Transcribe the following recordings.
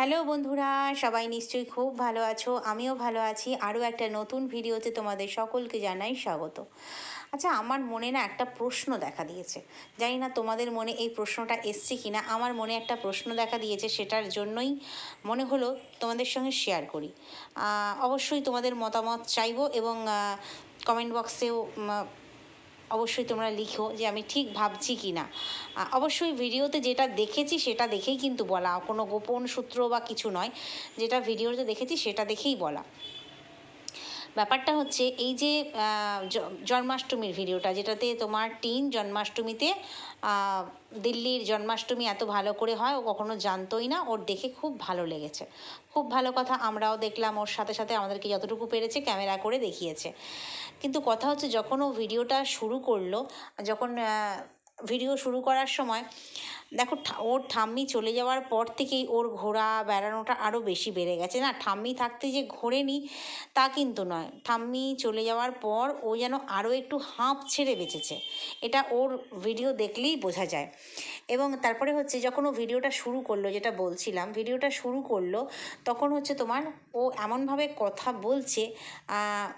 Hello বন্ধুরা, সবাই নিশ্চয়ই খুব ভালো আছো, আমিও ভালো আছি। আরও একটা নতুন ভিডিওতে তোমাদের সকলকে জানাই স্বাগত। আচ্ছা আমার মনে না একটা প্রশ্ন দেখা দিয়েছে। জানি না তোমাদের মনে এই প্রশ্নটা এসছে কি না আমার মনে একটা প্রশ্ন দেখা দিয়েছে, সেটার জন্যই মনে হলো তোমাদের সঙ্গে শেয়ার করি। অবশ্যই তোমাদের মতামত চাইব এবং কমেন্ট বক্সেও অবশ্যই তোমরা লিখো যে আমি ঠিক ভাবছি কি না অবশ্যই ভিডিওতে যেটা দেখেছি সেটা দেখেই কিন্তু বলা, কোনো গোপন সূত্র বা কিছু নয়। যেটা ভিডিওতে দেখেছি সেটা দেখেই বলা। ব্যাপারটা হচ্ছে এই যে জন্মাষ্টমীর ভিডিওটা, যেটাতে তোমার টিন জন্মাষ্টমীতে দিল্লির জন্মাষ্টমী এত ভালো করে হয়, ও কখনো জানতোই না, ওর দেখে খুব ভালো লেগেছে। খুব ভালো কথা, আমরাও দেখলাম, ওর সাথে সাথে আমাদেরকে যতটুকু পেরেছে, ক্যামেরা করে দেখিয়েছে। কিন্তু কথা হচ্ছে, যখন ও ভিডিওটা শুরু করল, যখন ভিডিও শুরু করার সময়, দেখো ওর ঠাম্মি চলে যাওয়ার পর থেকেই ওর ঘোরা বেড়ানোটা আরও বেশি বেড়ে গেছে। না, ঠাম্মি থাকতে যে ঘোরেনি, তা কিন্তু নয়। ঠাম্মি চলে যাওয়ার পর ও যেন আরও একটু হাঁপ ছেড়ে বেঁচেছে। এটা ওর ভিডিও দেখলেই বোঝা যায়। এবং তারপরে হচ্ছে যখন ও ভিডিওটা শুরু করল, যেটা বলছিলাম ভিডিওটা শুরু করল, তখন হচ্ছে তোমার ও এমনভাবে কথা বলছে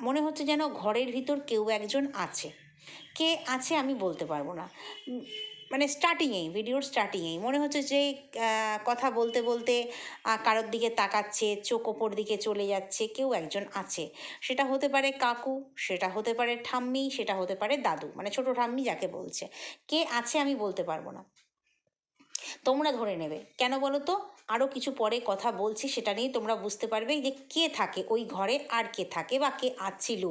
মনে হচ্ছে যেন ঘরের ভিতর কেউ একজন আছে। কে আছে আমি বলতে পারব না। মানে স্টার্টিংয়েই ভিডিওর স্টার্টিংয়েই মনে হচ্ছে যে কথা বলতে বলতে কারোর দিকে তাকাচ্ছে, চোখ ওপর দিকে চলে যাচ্ছে, কেউ একজন আছে। সেটা হতে পারে কাকু, সেটা হতে পারে ঠাম্মি, সেটা হতে পারে দাদু মানে ছোট ঠাম্মি যাকে বলছে। কে আছে আমি বলতে পারব না। তোমরা ধরে নেবে। কেন বলো তো? আরও কিছু পরে কথা বলছি, সেটা নিয়ে তোমরা বুঝতে পারবে যে কে থাকে ওই ঘরে আর কে থাকে বা কে আছিল,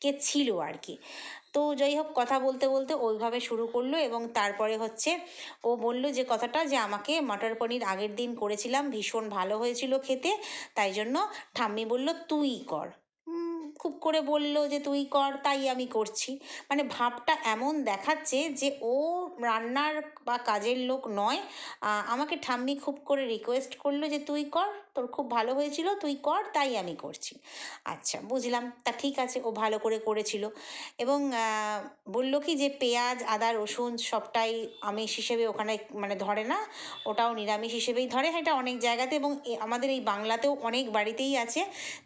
কে ছিল আর কি। তো যাই হোক, কথা বলতে বলতে ওইভাবে শুরু করল এবং তারপরে হচ্ছে ও বলল যে কথাটা যে আমাকে মটর পনির আগের দিন করেছিলাম, ভীষণ ভালো হয়েছিল খেতে, তাই জন্য ঠাম্মি বলল, তুই কর। খুব করে বলল যে, তুই কর, তাই আমি করছি। মানে ভাবটা এমন দেখাচ্ছে যে ও রান্নার বা কাজের লোক নয় আমাকে ঠাম্মি খুব করে রিকোয়েস্ট করল যে, তুই কর। তোর খুব ভালো হয়েছিল, তুই কর, তাই আমি করছি। আচ্ছা বুঝলাম। তা ঠিক আছে, ও ভালো করে করেছিল। এবং বলল কি যে পেঁয়াজ, আদা, রসুন সবটাই আমিষ হিসেবে ওখানে মানে ধরে না, ওটাও নিরামিষ হিসেবেই ধরে। এটা অনেক জায়গাতে এবং আমাদের এই বাংলাতেও অনেক বাড়িতেই আছে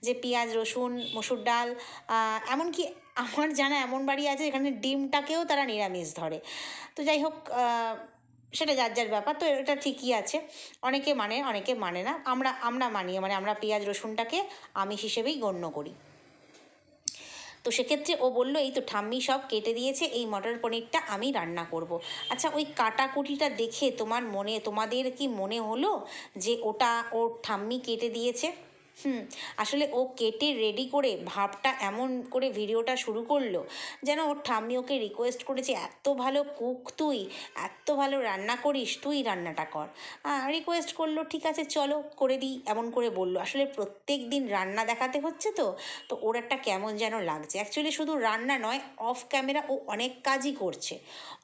যে পেঁয়াজ, রসুন, মসুর ডাল এমনকি আমার জানা এমন বাড়ি আছে যেখানে ডিমটাকেও তারা নিরামিষ ধরে। তো যাই হোক সেটা যার যার ব্যাপার। তো এটা ঠিকই আছে। অনেকে মানে অনেকে মানে না। আমরা আমরা মানি মানে আমরা পেঁয়াজ, রসুনটাকে আমিষ হিসেবেই গণ্য করি। তো সেক্ষেত্রে ও বলল, এই তো ঠাম্মি সব কেটে দিয়েছে, এই মটর পনিরটা আমি রান্না করব। আচ্ছা ওই কাটাকুটিটা দেখে তোমার মনে, তোমাদের কি মনে হলো যে ওটা ওর ঠাম্মি কেটে দিয়েছে? হুম, আসলে ও কেটে রেডি করে ভাবটা এমন করে ভিডিওটা শুরু করল যেন ওর ঠাম্মি ওকে রিকোয়েস্ট করেছে, এত ভালো কুক তুই, এত ভালো রান্না করিস, তুই রান্নাটা কর। রিকোয়েস্ট করল, ঠিক আছে, চলো করে দিই। এমন করে বলল। আসলে প্রত্যেক দিন রান্না দেখাতে হচ্ছে তো তো ওর একটা কেমন যেন লাগছে। অ্যাকচুয়ালি শুধু রান্না নয় অফ ক্যামেরা ও অনেক কাজই করছে।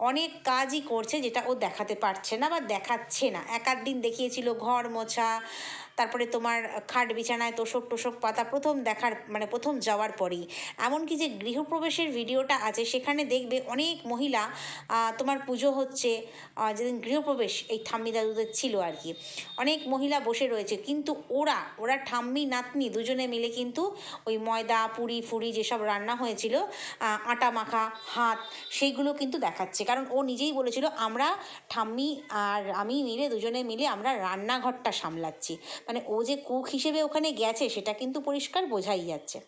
অনেক কাজই করছে যেটা ও দেখাতে পারছে না বা দেখাচ্ছে না। এক দিন দেখিয়েছিল ঘর মোছা তারপরে তোমার খাট বিছানায় তোষক টোষক পাতা প্রথম দেখার মানে প্রথম যাওয়ার পরেই। এমনকি যে গৃহপ্রবেশের ভিডিওটা আছে, সেখানে দেখবে অনেক মহিলা তোমার পুজো হচ্ছে যেদিন গৃহপ্রবেশ, এই ঠাম্মি দাদুদের ছিল আর কি। অনেক মহিলা বসে রয়েছে, কিন্তু ওরা ওরা ঠাম্মি, নাতনি দুজনে মিলে কিন্তু ওই ময়দা, পুরি, ফুরি যেসব রান্না হয়েছিল আটা মাখা, হাত, সেইগুলো কিন্তু দেখাচ্ছে। কারণ ও নিজেই বলেছিল, আমরা ঠাম্মি আর আমি মিলে দুজনে মিলে আমরা রান্নাঘরটা সামলাচ্ছি। মানে ও যে কুক হিসেবে ওখানে গেছে, সেটা কিন্তু পরিষ্কার বোঝাই যাচ্ছে।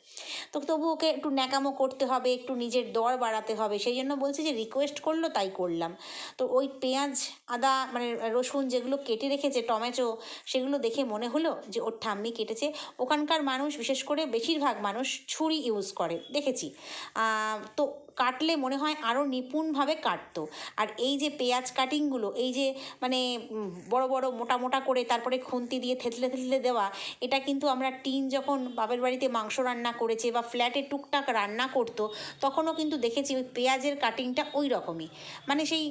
তো তবু ওকে একটু ন্যাকামো করতে হবে, একটু নিজের দর বাড়াতে হবে, সেই জন্য বলছে যে রিকোয়েস্ট করল, তাই করলাম। তো ওই পেঁয়াজ, আদা মানে রসুন যেগুলো কেটে রেখেছে, টমেটো, সেগুলো দেখে মনে হলো যে ওর ঠাম্মি কেটেছে। ওখানকার মানুষ, বিশেষ করে বেশিরভাগ মানুষ ছুরি ইউজ করে, দেখেছি। তো কাটলে মনে হয় আরও নিপুণভাবে কাটতো। আর এই যে পেঁয়াজ কাটিংগুলো এই যে মানে বড় বড় মোটা মোটা করে তারপরে খুন্তি দিয়ে থেতলে থেতলে দেওয়া, এটা কিন্তু আমরা টিন যখন বাপের বাড়িতে মাংস রান্না করেছে বা ফ্ল্যাটে টুকটাক রান্না করতো, তখনও কিন্তু দেখেছি ওই পেঁয়াজের কাটিংটা ওই রকমই। মানে সেই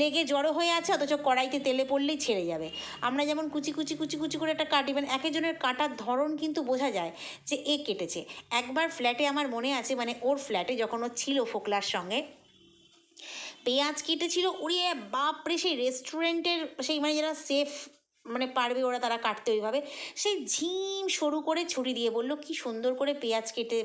লেগে জড়ো হয়ে আছে, অথচ কড়াইতে তেলে পড়লেই ছেড়ে যাবে। আমরা যেমন কুচি কুচি কুচি কুচি করে একটা কাটি মানে এক একজনের কাটার ধরন কিন্তু বোঝা যায় যে এ কেটেছে। একবার ফ্ল্যাটে আমার মনে আছে মানে ওর ফ্ল্যাটে যখন ও ছিল ফোকলার সঙ্গে, পেঁয়াজ কেটেছিল উড়িয়ে বাপরে, সেই রেস্টুরেন্টের সেই মানে যারা সেফ মানে পারবে ওরা তারা কাটতে ওইভাবে, সেই ঝিম সরু করে ছুরি দিয়ে বলল, কি সুন্দর করে পেঁয়াজ কেটে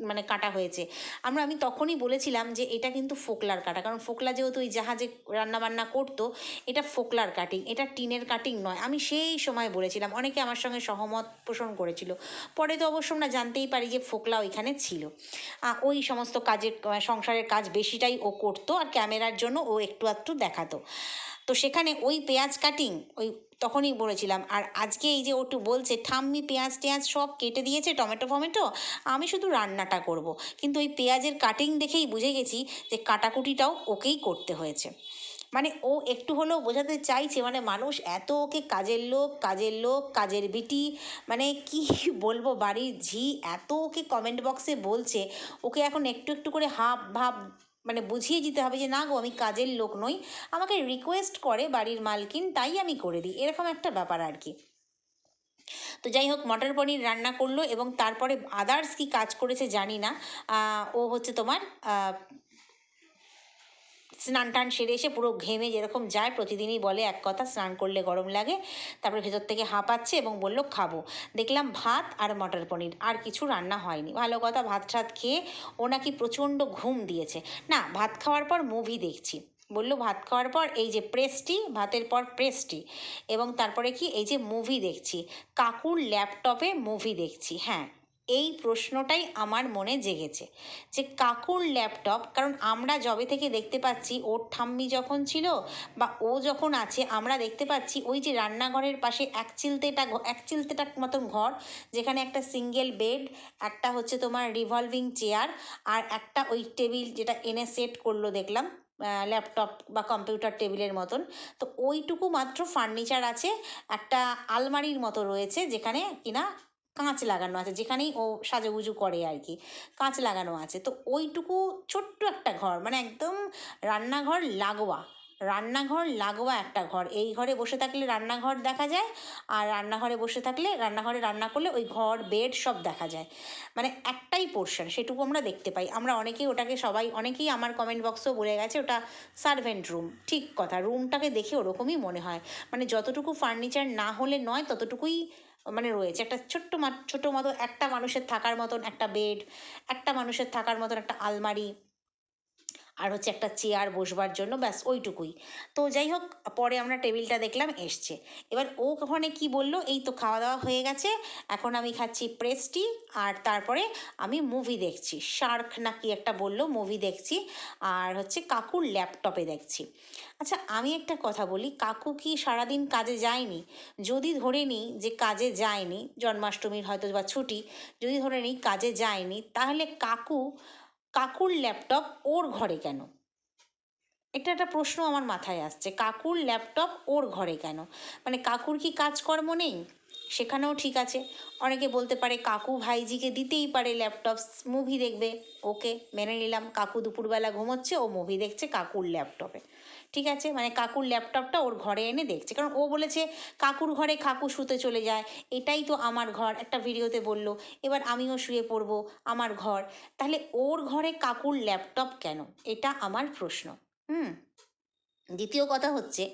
মানে কাটা হয়েছে। আমরা, আমি তখনই বলেছিলাম যে এটা কিন্তু ফোকলার কাটা। কারণ ফোকলা যেহেতু ওই জাহাজে রান্নাবান্না করতো, এটা ফোকলার কাটিং এটা টিনের কাটিং নয়। আমি সেই সময় বলেছিলাম, অনেকে আমার সঙ্গে সহমত পোষণ করেছিল। পরে তো অবশ্য আমরা জানতেই পারি যে ফোকলা ওইখানে ছিল। ওই সমস্ত কাজের সংসারের কাজ বেশিটাই ও করতো আর ক্যামেরার জন্য ও একটু আধটু দেখাতো। তো সেখানে ওই পেঁয়াজ কাটিং ওই তখনই বলেছিলাম, আর আজকে এই যে ওটু বলছে, ঠাম্মি, পেঁয়াজ টেয়াজ সব কেটে দিয়েছে, টমেটো ফমেটো, আমি শুধু রান্নাটা করব। কিন্তু ওই পেঁয়াজের কাটিং দেখেই বুঝে গেছি যে কাটাকুটিটাও ওকেই করতে হয়েছে মানে ও একটু হলেও বোঝাতে চাইছে মানে মানুষ এত ওকে কাজের লোক কাজের লোক, কাজের বিটি মানে কি বলব বাড়ির ঝি, এত ওকে কমেন্ট বক্সে বলছে, ওকে এখন একটু একটু করে হাব ভাব মানে বুঝিয়ে দিতে হবে যে, না গো, আমি কাজের লোক নই। আমাকে রিকোয়েস্ট করে বাড়ির মালকিন, তাই আমি করে দিই। এরকম একটা ব্যাপার আর কি। তো যাই হোক, মটর পনির রান্না করল এবং তারপরে আদার্স কি কাজ করেছে জানি না। ও হচ্ছে তোমার স্নান টান সেরে এসে পুরো ঘেমে যেরকম যায়, প্রতিদিনই বলে এক কথা, স্নান করলে গরম লাগে। তারপরে ভেতর থেকে হাঁপাচ্ছে এবং বলল, খাব। দেখলাম ভাত আর মটর পনির, আর কিছু রান্না হয়নি। ভালো কথা, ভাত টাত খেয়ে ও নাকি প্রচণ্ড ঘুম দিয়েছে। না, ভাত খাওয়ার পর মুভি দেখছি। বলল, ভাত খাওয়ার পর এই যে প্রেসটি ভাতের পর প্রেসটি এবং তারপরে কি, এই যে মুভি দেখছি, কাকুর ল্যাপটপে মুভি দেখছি হ্যাঁ। এই প্রশ্নটাই আমার মনে জেগেছে যে কাকুর ল্যাপটপ কারণ আমরা জবে থেকে দেখতে পাচ্ছি ওর ঠাম্মি যখন ছিল বা ও যখন আছে, আমরা দেখতে পাচ্ছি ওই যে রান্নাঘরের পাশে এক চিলতেটা এক চিলতেটা মতন ঘর, যেখানে একটা সিঙ্গেল বেড একটা হচ্ছে তোমার রিভলভিং চেয়ার আর একটা ওই টেবিল যেটা এনে সেট করল দেখলাম ল্যাপটপ বা কম্পিউটার টেবিলের মতন। তো ওইটুকু মাত্র ফার্নিচার আছে, একটা আলমারির মতো রয়েছে যেখানে কিনা কাঁচ লাগানো আছে, যেখানেই ও সাজুগুজু করে আর কি, কাঁচ লাগানো আছে। তো ওইটুকু ছোট্ট একটা ঘর মানে একদম রান্নাঘর লাগোয়া রান্নাঘর লাগোয়া একটা ঘর। এই ঘরে বসে থাকলে রান্নাঘর দেখা যায়, আর রান্নাঘরে বসে থাকলে, রান্নাঘরে রান্না করলে ওই ঘর, বেড সব দেখা যায়। মানে একটাই পোর্শন সেটুকু আমরা দেখতে পাই। আমরা অনেকেই ওটাকে সবাই, অনেকেই আমার কমেন্ট বক্সেও বলে গেছে, ওটা সার্ভেন্ট রুম ঠিক কথা রুমটাকে দেখে ওরকমই মনে হয়। মানে যতটুকু ফার্নিচার না হলে নয়, ততটুকুই মানে রয়েছে। একটা ছোট্ট ছোটো মতো একটা মানুষের থাকার মতন একটা বেড একটা মানুষের থাকার মতন একটা আলমারি আর হচ্ছে একটা চেয়ার বসবার জন্য, ব্যাস ওইটুকুই। তো যাই হোক পরে আমরা টেবিলটা দেখলাম, এসছে। এবার ও ওখানে কি বলল, এই তো খাওয়া দাওয়া হয়ে গেছে, এখন আমি খাচ্ছি প্রেস্টি আর তারপরে আমি মুভি দেখছি। শার্ক নাকি একটা বলল মুভি দেখছি, আর হচ্ছে কাকুর ল্যাপটপে দেখছি। আচ্ছা আমি একটা কথা বলি, কাকু কি সারাদিন কাজে যায়নি? যদি ধরে নিই যে কাজে যায়নি, জন্মাষ্টমীর হয়তো বা ছুটি, যদি ধরে নিই কাজে যায়নি, তাহলে কাকু কাকুর ল্যাপটপ ওর ঘরে কেন? এটা একটা প্রশ্ন আমার মাথায় আসছে, কাকুর ল্যাপটপ ওর ঘরে কেন? মানে কাকুর কি কাজকর্ম নেই? সেখানেও ঠিক আছে। অনেকে বলতে পারে কাকু ভাইজিকে দিতেই পারে ল্যাপটপ মুভি দেখবে। ওকে মেনে নিলাম, কাকু দুপুরবেলা ঘুমোচ্ছে, ও মুভি দেখছে কাকুর ল্যাপটপে ঠিক আছে? মানে কাকুর ল্যাপটপটা ওর ঘরে এনে দেখছে। কারণ ও বলেছে, কাকুর ঘরে কাকু শুতে চলে যায়। এটাই তো আমার ঘর, একটা ভিডিওতে বলল। এবার আমিও শুয়ে পড়ব আমার ঘর। তাহলে ওর ঘরে কাকুর ল্যাপটপ কেন? এটা আমার প্রশ্ন। হুম। দ্বিতীয় কথা হচ্ছে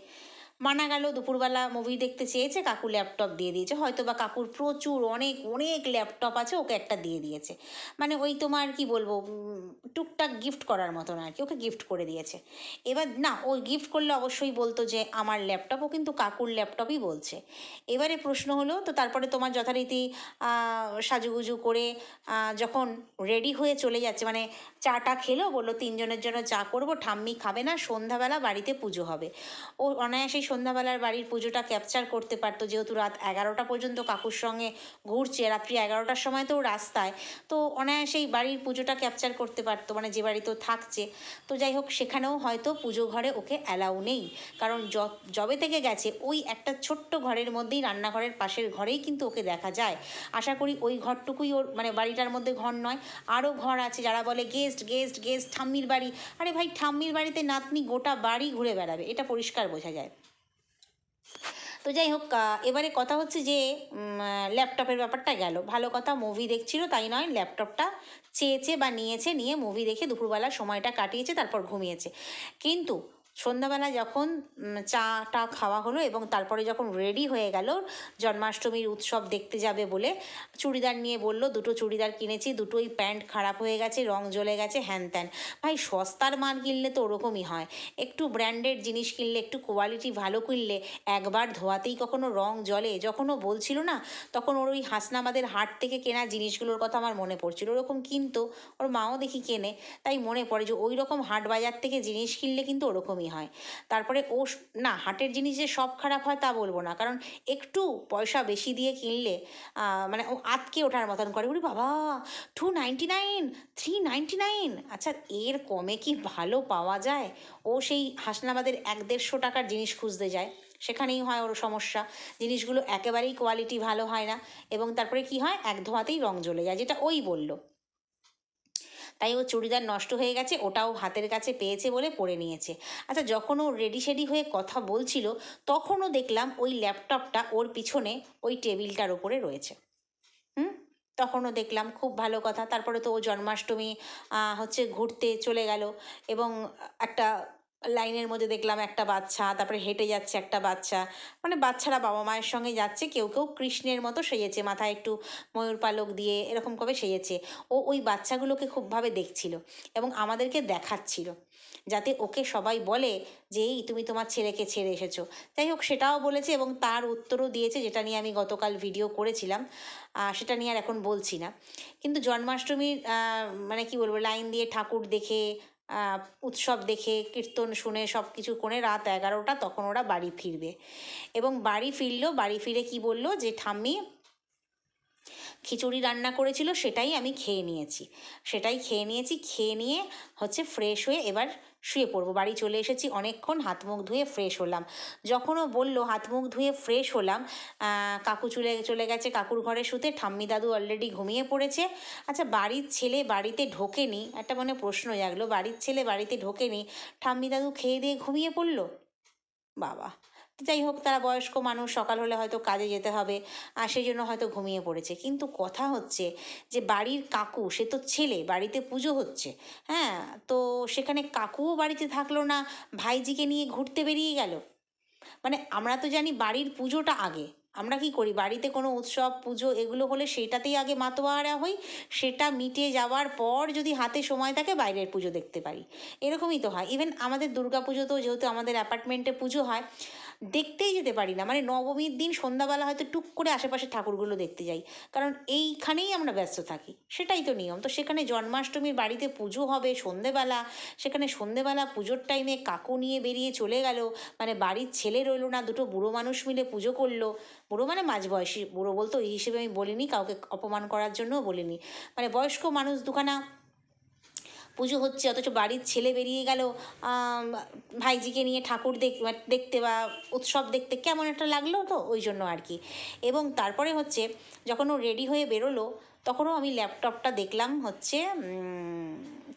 মানা গেল, দুপুরবেলা মুভি দেখতে চেয়েছে, কাকু ল্যাপটপ দিয়ে দিয়েছে। হয়তো বা কাকুর প্রচুর অনেক অনেক ল্যাপটপ আছে, ওকে একটা দিয়ে দিয়েছে। মানে ওই তোমার কি বলব টুকটাক গিফট করার মতন আর কি, ওকে গিফট করে দিয়েছে। এবার না, ও গিফট করলে অবশ্যই বলতো যে, আমার ল্যাপটপ ও কিন্তু কাকুর ল্যাপটপই বলছে। এবারে প্রশ্ন হলো, তো তারপরে তোমার যথারীতি সাজুগুজু করে যখন রেডি হয়ে চলে যাচ্ছে মানে চাটা খেলো, বলল, তিনজনের জন্য চা করব, ঠাম্মি খাবে না, সন্ধ্যাবেলা বাড়িতে পুজো হবে। ও অনায়াসেই সন্ধ্যাবেলার বাড়ির পুজোটা ক্যাপচার করতে পারতো, যেহেতু রাত এগারোটা পর্যন্ত কাকুর সঙ্গে ঘুরছে, রাত্রি এগারোটার সময় তো রাস্তায়। তো অনায়াসেই বাড়ির পুজোটা ক্যাপচার করতে পারতো মানে যে বাড়িতেও থাকছে। তো যাই হোক, সেখানেও হয়তো পুজো ঘরে ওকে অ্যালাউ নেই। কারণ যবে থেকে গেছে, ওই একটা ছোট্ট ঘরের মধ্যেই রান্নাঘরের পাশের ঘরেই কিন্তু ওকে দেখা যায়। আশা করি ওই ঘরটুকুই ওর মানে বাড়িটার মধ্যে ঘর নয় আরও ঘর আছে যারা বলে গেস্ট গেস্ট গেস্ট ঠাম্মির বাড়ি। আরে ভাই, ঠাম্মির বাড়িতে নাতনি গোটা বাড়ি ঘুরে বেড়াবে, এটা পরিষ্কার বোঝা যায়। তো যাই হোক এবারে কথা হচ্ছে যে ল্যাপটপের ব্যাপারটা গেল। ভালো কথা মুভি দেখছিল, তাই নয়, ল্যাপটপটা চেয়েছে বা নিয়েছে, নিয়ে মুভি দেখে দুপুরবেলা সময়টা কাটিয়েছে, তারপর ঘুমিয়েছে। কিন্তু সন্ধ্যাবেলা যখন উম, চাটা খাওয়া হলো এবং তারপরে যখন রেডি হয়ে গেল জন্মাষ্টমীর উৎসব দেখতে যাবে বলে চুড়িদার নিয়ে বলল দুটো চুড়িদার কিনেছি দুটোই প্যান্ট খারাপ হয়ে গেছে রং জ্বলে গেছে হ্যান ত্যান। ভাই সস্তার মাল কিনলে তো ওরকমই হয়। একটু ব্র্যান্ডেড জিনিস কিনলে একটু কোয়ালিটি ভালো কিনলে একবার ধোয়াতেই কখনো রং জ্বলে। যখন ও বলছিল না তখন ওর ওই হাসনাবাদের হাট থেকে কেনা জিনিসগুলোর কথা আমার মনে পড়ছিল। ওরকম কিনতো ওর মাও দেখি কেনে তাই মনে পড়ে যে ওই রকম হাট বাজার থেকে জিনিস কিনলে কিন্তু ওরকমই হয়। তারপরে ও না, হাটের জিনিস সব খারাপ হয় তা বলব না। কারণ একটু পয়সা বেশি দিয়ে কিনলে মানে ও আটকে ওঠার মতন করে। উরি বাবা two ninety nine three ninety nine আচ্ছা এর কমে কি ভালো পাওয়া যায়? ও সেই হাসনাবাদের এক দেড়শো টাকার জিনিস খুঁজতে যায়। সেখানেই হয় ওর সমস্যা। জিনিসগুলো একেবারেই কোয়ালিটি ভালো হয় না। এবং তারপরে কি হয়? এক ধোয়াতেই রং জ্বলে যায়, যেটা ওই বলল। তাই ও চুড়িদার নষ্ট হয়ে গেছে, ওটাও হাতের কাছে পেয়েছে বলে পরে নিয়েছে। আচ্ছা যখন ও রেডি শেডি হয়ে কথা বলছিল, তখনও দেখলাম ওই ল্যাপটপটা ওর পিছনে ওই টেবিলটার ওপরে রয়েছে। হুম? তখনও দেখলাম, খুব ভালো কথা। তারপরে তো ও জন্মাষ্টমী হচ্ছে ঘুরতে চলে গেল এবং একটা লাইনের মধ্যে দেখলাম একটা বাচ্চা, তারপরে হেঁটে যাচ্ছে একটা বাচ্চা। মানে বাচ্চারা বাবা মায়ের সঙ্গে যাচ্ছে, কেউ কেউ কৃষ্ণের মতো সেজেছে, মাথায় একটু ময়ূর পালক দিয়ে এরকম করে সেজেছে। ও ওই বাচ্চাগুলোকে খুবভাবে দেখছিল এবং আমাদেরকে দেখাচ্ছিল, যাতে ওকে সবাই বলে যে, এই তুমি তোমার ছেলেকে ছেড়ে এসেছ। যাই হোক, সেটাও বলেছে এবং তার উত্তরও দিয়েছে, যেটা নিয়ে আমি গতকাল ভিডিও করেছিলাম। সেটা নিয়ে আর এখন বলছি না। কিন্তু জন্মাষ্টমীর মানে কি বলব, লাইন দিয়ে ঠাকুর দেখে উৎসব দেখে, কীর্তন শুনে সব কিছু করে রাত এগারোটা তখন ওরা বাড়ি ফিরবে। এবং বাড়ি ফিরলো, বাড়ি ফিরে কি বলল? যে, ঠাম্মি, খিচুড়ি রান্না করেছিল, সেটাই আমি খেয়ে নিয়েছি। সেটাই খেয়ে নিয়েছি, খেয়ে নিয়ে হচ্ছে ফ্রেশ হয়ে এবার শুয়ে পড়ব। বাড়ি চলে এসেছি, অনেকক্ষণ হাত মুখ ধুয়ে ফ্রেশ হলাম। যখনও বলল, হাত মুখ ধুয়ে ফ্রেশ হলাম কাকু চলে চলে গেছে কাকুর ঘরে শুতে। ঠাম্মি দাদু অলরেডি ঘুমিয়ে পড়েছে। আচ্ছা বাড়ির ছেলে বাড়িতে ঢোকেনি? একটা মনে প্রশ্ন জাগলো, বাড়ির ছেলে বাড়িতে ঢোকেনি? ঠাম্মি দাদু খেয়ে দিয়ে ঘুমিয়ে পড়ল? বাবা। যাই হোক, তারা বয়স্ক মানুষ, সকাল হলে হয়তো কাজে যেতে হবে, আর সেই জন্য হয়তো ঘুমিয়ে পড়েছে। কিন্তু কথা হচ্ছে যে, বাড়ির কাকু, সে তো ছেলে, বাড়িতে পুজো হচ্ছে হ্যাঁ? তো সেখানে কাকুও বাড়িতে থাকল না, ভাইজিকে নিয়ে ঘুরতে বেরিয়ে গেল। মানে আমরা তো জানি বাড়ির পুজোটা আগে, আমরা কি করি? বাড়িতে কোনো উৎসব, পুজো এগুলো হলে সেটাতেই আগে মাতোয়ারা হই, সেটা মিটে যাওয়ার পর যদি হাতে সময় থাকে বাইরের পুজো দেখতে পারি। এরকমই তো হয়। ইভেন আমাদের দুর্গা পুজোতেও যেহেতু আমাদের অ্যাপার্টমেন্টে পুজো হয় দেখতেই যেতে পারি না। মানে নবমীর দিন সন্ধ্যাবেলা হয়তো টুক করে আশেপাশে ঠাকুরগুলো দেখতে যাই। কারণ এইখানেই আমরা ব্যস্ত থাকি। সেটাই তো নিয়ম। তো সেখানে জন্মাষ্টমীর বাড়িতে পুজো হবে সন্ধেবেলা। সেখানে সন্ধেবেলা পুজোর টাইমে কাকু নিয়ে বেরিয়ে চলে গেল। মানে বাড়ির ছেলে রইল না, দুটো বুড়ো মানুষ মিলে পুজো করল। বুড়ো মানে মাঝবয়সী বুড়ো বলতো এই হিসেবে আমি বলিনি, কাউকে অপমান করার জন্যও বলিনি। মানে বয়স্ক মানুষ দুখানা পুজো হচ্ছে, অথচ বাড়ির ছেলে বেরিয়ে গেল ভাইজিকে নিয়ে ঠাকুর দেখ দেখতে বা উৎসব দেখতে, কেমন একটা লাগল তো ওই জন্য আর কি। এবং তারপরে হচ্ছে, যখন ও রেডি হয়ে বেরোলো, তখনও আমি ল্যাপটপটা দেখলাম হচ্ছে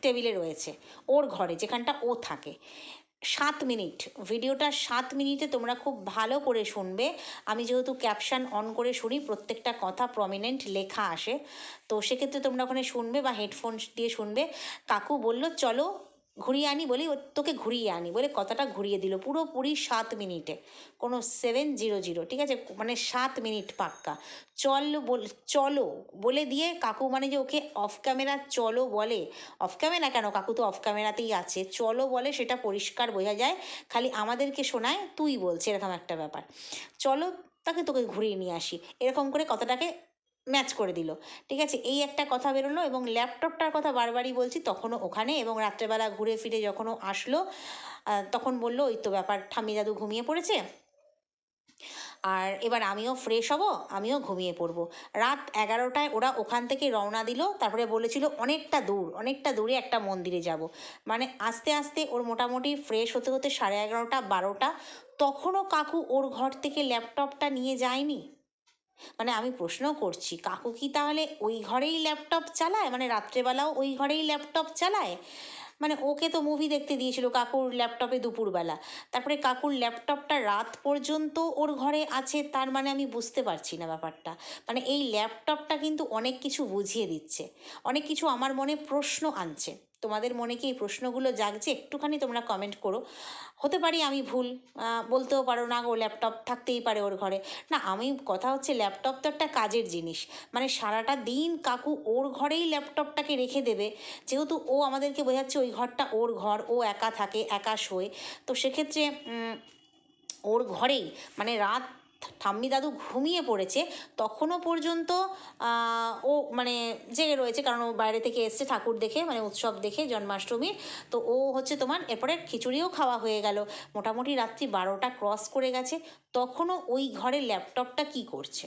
টেবিলে রয়েছে, ওর ঘরে, যেখানটা ও থাকে। সাত মিনিট। ভিডিওটা সাত মিনিটে তোমরা খুব ভালো করে শুনবে। আমি যেহেতু ক্যাপশান অন করে শুনি, প্রত্যেকটা কথা প্রমিনেন্ট লেখা আসে। তো সেক্ষেত্রে তোমরা ওখানে শুনবে বা হেডফোন দিয়ে শুনবে। কাকু বলল, চলো ঘুরিয়ে আনি বলি ও তোকে ঘুরিয়ে আনি বলে কথাটা ঘুরিয়ে দিল। পুরোপুরি সাত মিনিটে। কোনো সেভেন জিরো জিরো ঠিক আছে? মানে সাত মিনিট পাক্কা। চল বল, চলো বলে দিয়ে কাকু মানে যে ওকে অফ ক্যামেরা চলো বলে অফ ক্যামেরা কেন? কাকু তো অফ ক্যামেরাতেই আছে। চলো বলে সেটা পরিষ্কার বোঝা যায়। খালি আমাদেরকে শোনায়, তুই বলছে এরকম একটা ব্যাপার। চলো তাকে তোকে ঘুরিয়ে নিয়ে আসি। এরকম করে কথাটাকে ম্যাচ করে দিল। ঠিক আছে? এই একটা কথা বেরোলো এবং ল্যাপটপটার কথা বারবারই বলছি, তখনও ওখানে এবং রাত্রেবেলা ঘুরে ফিরে যখনও আসলো তখন বলল, ওই তো ব্যাপার, ঠাম্মি দাদু ঘুমিয়ে পড়েছে। আর এবার আমিও ফ্রেশ হব, আমিও ঘুমিয়ে পড়ব। রাত এগারোটায় ওরা ওখান থেকে রওনা দিল, তারপরে বলেছিল, অনেকটা দূর, অনেকটা দূরে একটা মন্দিরে যাব। মানে আস্তে আস্তে ওর মোটামুটি ফ্রেশ হতে হতে সাড়ে এগারোটা, বারোটা, তখনও কাকু ওর ঘর থেকে ল্যাপটপটা নিয়ে যায়নি। মানে আমি প্রশ্ন করছি, কাকু কি তাহলে ওই ঘরেই ল্যাপটপ চালায়? মানে রাত্রেবেলাও ওই ঘরেই ল্যাপটপ চালায়? মানে ওকে তো মুভি দেখতে দিয়েছিল কাকুর ল্যাপটপে দুপুরবেলা। তারপরে কাকুর ল্যাপটপটা রাত পর্যন্ত ওর ঘরে আছে, তার মানে আমি বুঝতে পারছি না ব্যাপারটা। মানে এই ল্যাপটপটা কিন্তু অনেক কিছু বুঝিয়ে দিচ্ছে। অনেক কিছু আমার মনে প্রশ্ন আনছে। তোমাদের মনে কি এই প্রশ্নগুলো জাগছে? একটুখানি তোমরা কমেন্ট করো। হতে পারি আমি ভুল বলতেও পারো না, ও ল্যাপটপ থাকতেই পারে ওর ঘরে। না, আমি কথা হচ্ছে ল্যাপটপ তো একটা কাজের জিনিস। মানে সারাটা দিন কাকু ওর ঘরেই ল্যাপটপটাকে রেখে দেবে। যেহেতু ও আমাদেরকে বোঝাচ্ছে ওই ঘরটা ওর ঘর, ও একা থাকে, একা শোয়। তো সেক্ষেত্রে ওর ঘরেই মানে রাত ঠাম্মি দাদু ঘুমিয়ে পড়েছে, তখনও পর্যন্ত ও মানে জেগে রয়েছে, কারণ ও বাইরে থেকে এসছে ঠাকুর দেখে মানে উৎসব দেখে জন্মাষ্টমীর। তো ও হচ্ছে তোমার, এরপরে খিচুড়িও খাওয়া হয়ে গেল। মোটামুটি রাত্রি বারোটা ক্রস করে গেছে, তখনও ওই ঘরে ল্যাপটপটা কি করছে?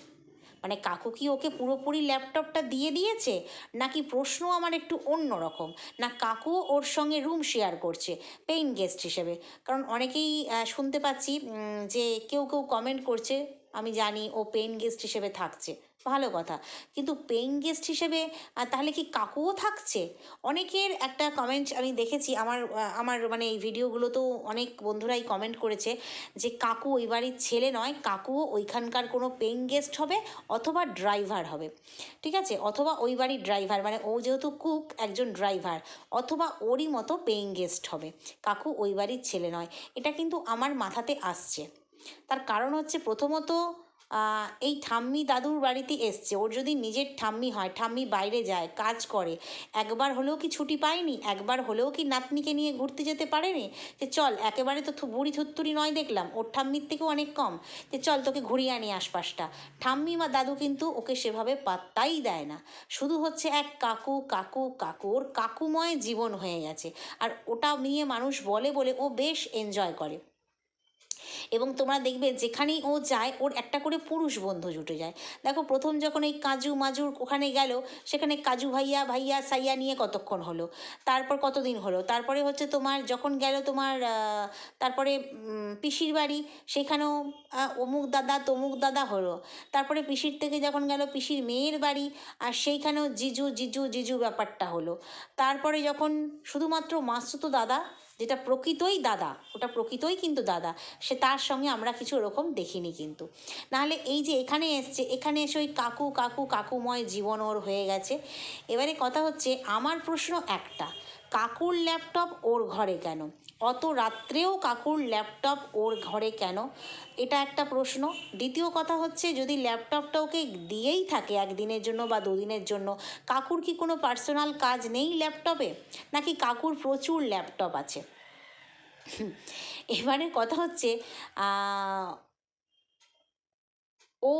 মানে কাকু কি ওকে পুরোপুরি ল্যাপটপটা দিয়ে দিয়েছে? নাকি প্রশ্ন আমার একটু অন্য রকম না কাকু ওর সঙ্গে রুম শেয়ার করছে পেইন গেস্ট হিসেবে। কারণ অনেকেই শুনতে পাচ্ছি যে কেউ কেউ কমেন্ট করছে আমি জানি ও পেইন গেস্ট হিসেবে থাকছে। ভালো কথা। কিন্তু পেইন গেস্ট হিসেবে তাহলে কি কাকুও থাকছে? অনেকের একটা কমেন্ট আমি দেখেছি, আমার আমার মানে এই ভিডিওগুলোতেও অনেক বন্ধুরাই কমেন্ট করেছে যে কাকু ওই বাড়ির ছেলে নয়, কাকুও ওইখানকার কোনো পেইং গেস্ট হবে অথবা ড্রাইভার হবে। ঠিক আছে? অথবা ওই বাড়ির ড্রাইভার মানে ও যেহেতু কুক একজন ড্রাইভার অথবা ওরই মতো পেইং গেস্ট হবে। কাকু ওই বাড়ির ছেলে নয়। এটা কিন্তু আমার মাথাতে আসছে। তার কারণ হচ্ছে প্রথমত এই ঠাম্মি দাদুর বাড়িতে এসছে। ওর যদি নিজের ঠাম্মি হয়, ঠাম্মি বাইরে যায়, কাজ করে, একবার হলেও কি ছুটি পায়নি? একবার হলেও কি নাতনিকে নিয়ে ঘুরতে যেতে পারেনি? যে চল, একেবারে তো বুড়ি থুত্তুরি নয় দেখলাম, ওর ঠাম্মির থেকেও অনেক কম। যে চল, তোকে ঘুরিয়ে আনি আশপাশটা। ঠাম্মি বা দাদু কিন্তু ওকে সেভাবে পাত্তাই দেয় না। শুধু হচ্ছে এক কাকু কাকু কাকু, ওর কাকুময় জীবন হয়ে গেছে। আর ওটা নিয়ে মানুষ বলে বলে ও বেশ এনজয় করে। এবং তোমরা দেখবে যেখানেই ও যায়, ওর একটা করে পুরুষ বন্ধু জুটে যায়। দেখো, প্রথম যখন এই কাজু মাজুর ওখানে গেল, সেখানে কাজু ভাইয়া ভাইয়া সাইয়া নিয়ে কতক্ষণ হলো? তারপর কতদিন হলো? তারপরে হচ্ছে তোমার যখন গেল তোমার তারপরে পিসির বাড়ি, সেখানেও অমুক দাদা, তমুক দাদা হলো। তারপরে পিসির থেকে যখন গেল পিসির মেয়ের বাড়ি, আর সেইখানেও জিজু জিজু জিজু ব্যাপারটা হলো। তারপরে যখন শুধুমাত্র মাসুতো দাদা যেটা প্রকৃতই দাদা, ওটা প্রকৃতই কিন্তু দাদা, সে তার সঙ্গে আমরা কিছু ওরকম দেখিনি কিন্তু। নাহলে এই যে এখানে এসছে, এখানে এসে ওই কাকু কাকু, কাকুময় জীবন ওর হয়ে গেছে। এবারে কথা হচ্ছে, আমার প্রশ্ন একটা, কাকুর ল্যাপটপ ওর ঘরে কেন? অত রাত্রেও কাকুর ল্যাপটপ ওর ঘরে কেন? এটা একটা প্রশ্ন। দ্বিতীয় কথা হচ্ছে, যদি ল্যাপটপটা ওকে দিয়েই থাকে একদিনের জন্য বা দুদিনের জন্য, কাকুর কি কোনো পার্সোনাল কাজ নেই ল্যাপটপে? নাকি কাকুর প্রচুর ল্যাপটপ আছে? এবারে কথা হচ্ছে ও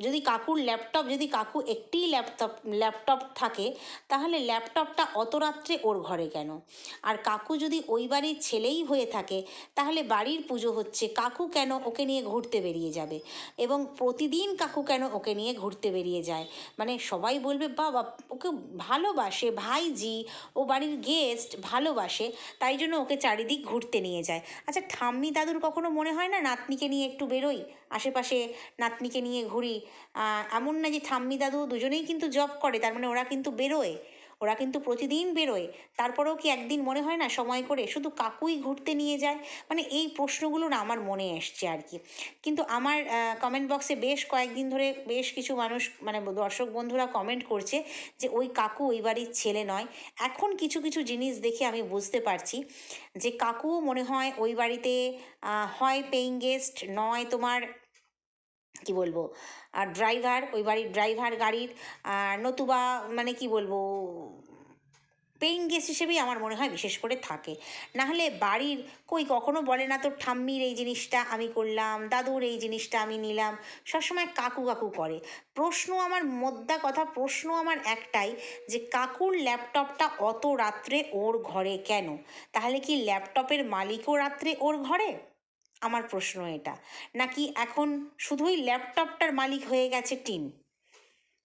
যদি কাকুর ল্যাপটপ যদি কাকু একটিই ল্যাপটপ ল্যাপটপ থাকে, তাহলে ল্যাপটপটা অত রাত্রে ওর ঘরে কেন? আর কাকু যদি ওই বাড়ির ছেলেই হয়ে থাকে, তাহলে বাড়ির পুজো হচ্ছে। কাকু কেন ওকে নিয়ে ঘুরতে বেরিয়ে যাবে? এবং প্রতিদিন কাকু কেন ওকে নিয়ে ঘুরতে বেরিয়ে যায়? মানে সবাই বলবে, বাবা, ওকে ভালোবাসে, ভাইজি, ও বাড়ির গেস্ট ভালোবাসে, তাই জন্য ওকে চারিদিক ঘুরতে নিয়ে যায়। আচ্ছা ঠাম্মি দাদুর কখনো মনে হয় না নাতনিকে নিয়ে একটু বেরোই? আশেপাশে নাতনিকে নিয়ে ঘুরি? এমন না যে ঠাম্মি দাদু দুজনেই কিন্তু জব করে, তার মানে ওরা কিন্তু বেরোয়। ওরা কিন্তু প্রতিদিন বেরোয়। তারপরেও কি একদিন মনে হয় না সময় করে শুধু কাকুই ঘুরতে নিয়ে যায়? মানে এই প্রশ্নগুলো না আমার মনে এসছে আর কি। কিন্তু আমার কমেন্ট বক্সে বেশ কয়েকদিন ধরে বেশ কিছু মানুষ মানে দর্শক বন্ধুরা কমেন্ট করছে যে ওই কাকু ওই বাড়ির ছেলে নয়। এখন কিছু কিছু জিনিস দেখে আমি বুঝতে পারছি যে কাকুও মনে হয় ওই বাড়িতে হয় পেইং গেস্ট নয় তোমার কি বলব? আর ড্রাইভার ওই বাড়ির ড্রাইভার গাড়ির, আর নতুবা মানে কি বলব? পেইং গেস্ট হিসেবেই আমার মনে হয় বিশেষ করে থাকে। না হলে বাড়ির কই কখনো বলে না তো ঠাম্মির এই জিনিসটা আমি করলাম, দাদুর এই জিনিসটা আমি নিলাম। সবসময় কাকু কাকু করে। প্রশ্ন আমার মোদ্দা কথা, প্রশ্ন আমার একটাই যে কাকুর ল্যাপটপটা অত রাত্রে ওর ঘরে কেন? তাহলে কি ল্যাপটপের মালিকও রাত্রে ওর ঘরে? আমার প্রশ্ন এটা। নাকি এখন শুধুই ল্যাপটপটার মালিক হয়ে গেছে টিন?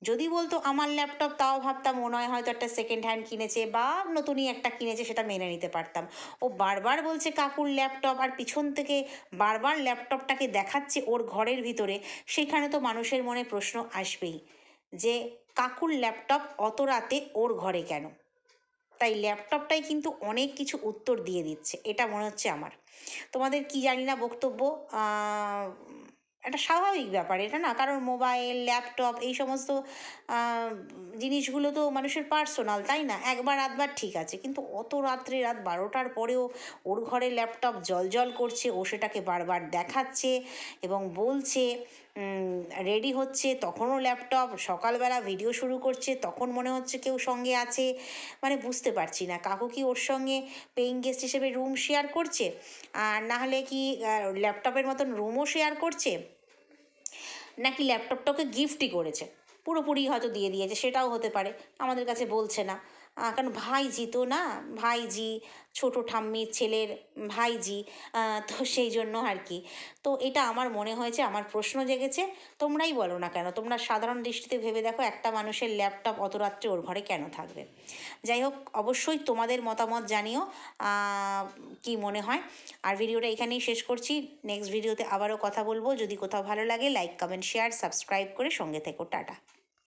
যদি বলতো আমার ল্যাপটপ, তাও ভাবতাম মনে হয় হয়তো একটা সেকেন্ড হ্যান্ড কিনেছে বা নতুনই একটা কিনেছে সেটা মেনে নিতে পারতাম। ও বারবার বলছে কাকুর ল্যাপটপ আর পিছন থেকে বারবার ল্যাপটপটাকে দেখাচ্ছে ওর ঘরের ভিতরে, সেখানে তো মানুষের মনে প্রশ্ন আসবেই যে কাকুর ল্যাপটপ অত রাতে ওর ঘরে কেন? তাই ল্যাপটপটাই কিন্তু অনেক কিছু উত্তর দিয়ে দিচ্ছে, এটা মনে হচ্ছে আমার। তোমাদের কি জানি না বক্তব্য একটা স্বাভাবিক ব্যাপার এটা না? কারণ মোবাইল, ল্যাপটপ এই সমস্ত জিনিসগুলো তো মানুষের পার্সোনাল, তাই না? একবার রাতবার ঠিক আছে। কিন্তু অত রাত্রে রাত বারোটার পরেও ওর ঘরে ল্যাপটপ জল জল করছে, ও সেটাকে বারবার দেখাচ্ছে এবং বলছে রেডি হচ্ছে, তখনও ল্যাপটপ সকালবেলা ভিডিও শুরু করছে, তখন মনে হচ্ছে কেউ সঙ্গে আছে। মানে বুঝতে পারছি না, কাকু কি ওর সঙ্গে পেইং গেস্ট হিসেবে রুম শেয়ার করছে? আর না হলে কি ল্যাপটপের মতন রুমও শেয়ার করছে? নাকি ল্যাপটপটাকে গিফটই করেছে? পুরোপুরি হয়তো দিয়ে দিয়েছে, সেটাও হতে পারে, আমাদের কাছে বলছে না। কারণ ভাইজি তো না, ভাইজি, ছোটো ঠাম্মির ছেলের ভাইজি তো সেই জন্য আর কি। তো এটা আমার মনে হয়েছে আমার প্রশ্ন জেগেছে, তোমরাই বলো না কেন? তোমরা সাধারণ দৃষ্টিতে ভেবে দেখো একটা মানুষের ল্যাপটপ অত রাত্রে ওর ঘরে কেন থাকবে? যাই হোক, অবশ্যই তোমাদের মতামত জানিও কি মনে হয়। আর ভিডিওটা এখানেই শেষ করছি। নেক্সট ভিডিওতে আবারও কথা বলব। যদি কোথাও ভালো লাগে, লাইক, কমেন্ট, শেয়ার, সাবস্ক্রাইব করে সঙ্গে থেকো। টাটা।